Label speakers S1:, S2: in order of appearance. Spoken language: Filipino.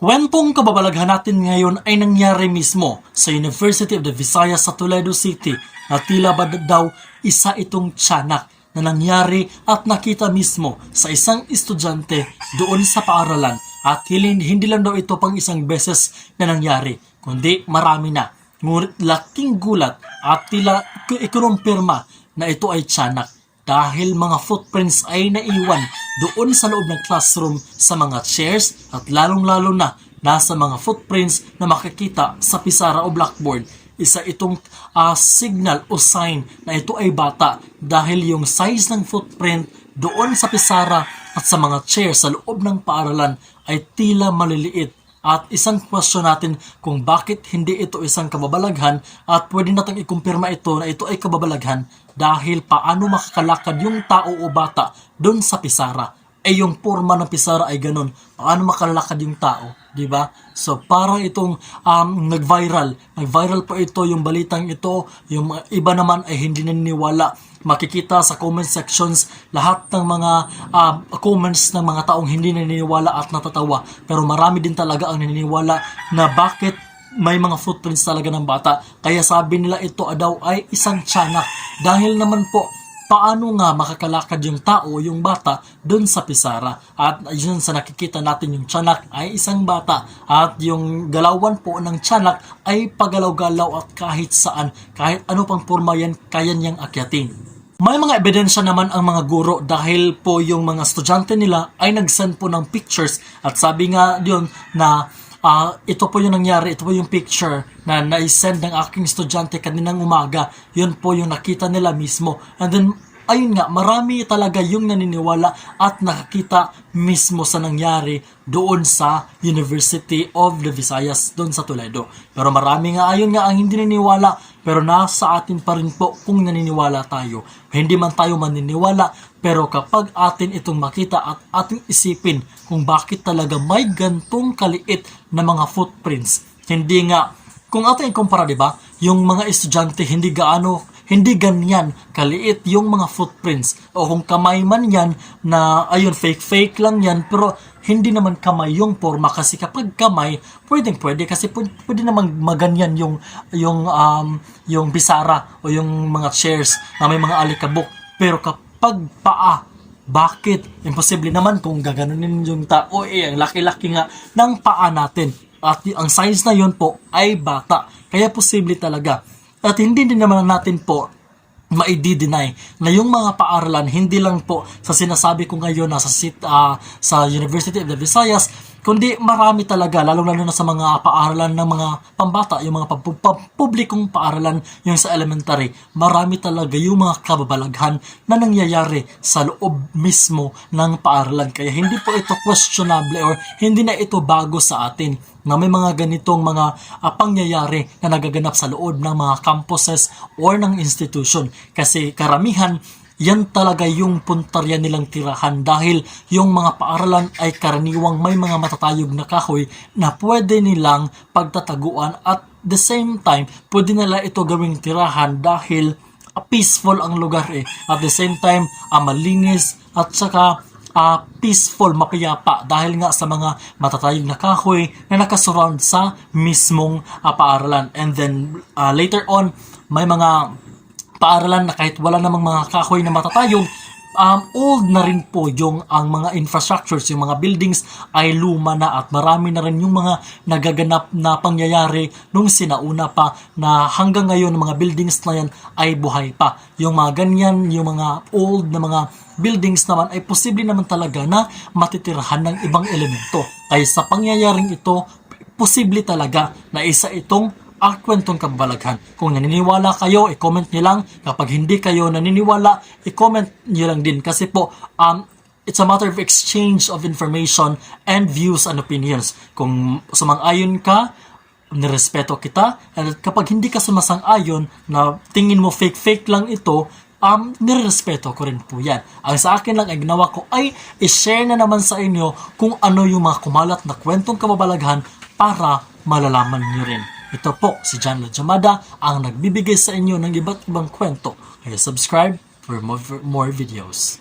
S1: Kwentong kababalaghan natin ngayon ay nangyari mismo sa University of the Visayas sa Toledo City na tila ba daw isa itong tiyanak na nangyari at nakita mismo sa isang estudyante doon sa paaralan at hindi, lang daw ito pang isang beses na nangyari kundi marami na. Ngunit laking gulat at tila ikurumpirma na ito ay tiyanak dahil mga footprints ay naiwan doon sa loob ng classroom sa mga chairs at lalong-lalo na nasa mga footprints na makikita sa pisara o blackboard. Isa itong ah, signal o sign na ito ay bata dahil yung size ng footprint doon sa pisara at sa mga chairs sa loob ng paaralan ay tila maliliit at isang question natin kung bakit hindi ito isang kababalaghan at pwede natin ikumpirma ito na ito ay kababalaghan dahil paano makakalakad yung tao o bata doon sa pisara. Eh yung forma ng pisara ay ganun. Paano makalakad yung tao? di ba? So parang itong um, nag-viral. Nag-viral po ito yung balitang ito. Yung iba naman ay hindi naniniwala makikita sa comment sections lahat ng mga uh, comments ng mga taong hindi naniniwala at natatawa. Pero marami din talaga ang naniniwala na bakit may mga footprints talaga ng bata. Kaya sabi nila ito daw ay isang tiyanak. Dahil naman po, paano nga makakalakad yung tao, yung bata, dun sa pisara. At yun sa nakikita natin yung tiyanak ay isang bata. At yung galawan po ng tiyanak ay pagalaw-galaw at kahit saan, kahit ano pang forma yan, kaya niyang akyatin. May mga ebidensya naman ang mga guro dahil po yung mga estudyante nila ay nag-send po ng pictures at sabi nga yun na ah, ito po yung nangyari, ito po yung picture na na-send ng aking estudyante kaninang umaga. Yun po yung nakita nila mismo. And then ayun nga, marami talaga yung naniniwala at nakakita mismo sa nangyari doon sa University of the Visayas doon sa Toledo. Pero marami nga ayun nga ang hindi naniniwala pero nasa atin pa rin po kung naniniwala tayo. Hindi man tayo maniniwala pero kapag atin itong makita at ating isipin kung bakit talaga may gantong kaliit na mga footprints, hindi nga kung ating ikumpara, ba, yung mga estudyante hindi gaano hindi ganyan kaliit yung mga footprints. O kung kamay man yan na ayun fake fake lang yan pero hindi naman kamay yung forma. Kasi kapag kamay pwedeng pwede. Kasi pwede, pwede naman maganyan yung yung um, yung bisara o yung mga chairs na may mga alikabok. Pero kapag paa bakit? Imposible naman kung gaganunin yung tao. Eh, ang laki-laki nga ng paa natin. At ang size na yun po ay bata. Kaya posible talaga. At hindi din naman natin po maidi-deny na yung mga paaralan hindi lang po sa sinasabi ko ngayon na sa ah, sa University of the Visayas kundi marami talaga lalo na sa mga paaralan ng mga pambata yung mga publikong paaralan yung sa elementary. Marami talaga yung mga kababalaghan na nangyayari sa loob mismo ng paaralan. Kaya hindi po ito questionable or hindi na ito bago sa atin na may mga ganitong mga ah, pangyayari na nagaganap sa loob ng mga campuses or ng institution. Kasi karamihan yan talaga yung puntarya nilang tirahan dahil yung mga paaralan ay karaniwang may mga matatayog na kahoy na pwede nilang pagtataguan at the same time pwede nila ito gawing tirahan dahil ah, peaceful ang lugar eh at the same time ah, malinis at saka ah, peaceful, mapayapa dahil nga sa mga matatayog na kahoy na nakasurround sa mismong ah, paaralan. And then ah, later on, may mga paaralan na kahit wala namang mga kahoy na matatayog, um, old na rin po yung ang mga infrastructures, yung mga buildings ay luma na at marami na rin yung mga nagaganap na pangyayari nung sinauna pa na hanggang ngayon mga buildings na yan ay buhay pa. Yung mga ganyan, yung mga old na mga buildings naman ay posible naman talaga na matitirahan ng ibang elemento. Kaya sa pangyayaring ito, posible talaga na isa itong ang kwentong kabalaghan. Kung naniniwala kayo, i-comment nyo lang. Kapag hindi kayo naniniwala, i-comment nyo lang din. Kasi po, um, it's a matter of exchange of information and views and opinions. Kung sumang-ayon ka, nirespeto kita. At kapag hindi ka sumasang-ayon na tingin mo fake-fake lang ito, um, nirespeto ko rin po yan. Ang sa akin lang ay ginawa ko ay i-share na naman sa inyo kung ano yung mga kumalat na kwentong kababalaghan para malalaman nyo rin. Ito po si John Lajamada ang nagbibigay sa inyo ng iba't ibang kwento. Kaya subscribe for more, for more videos.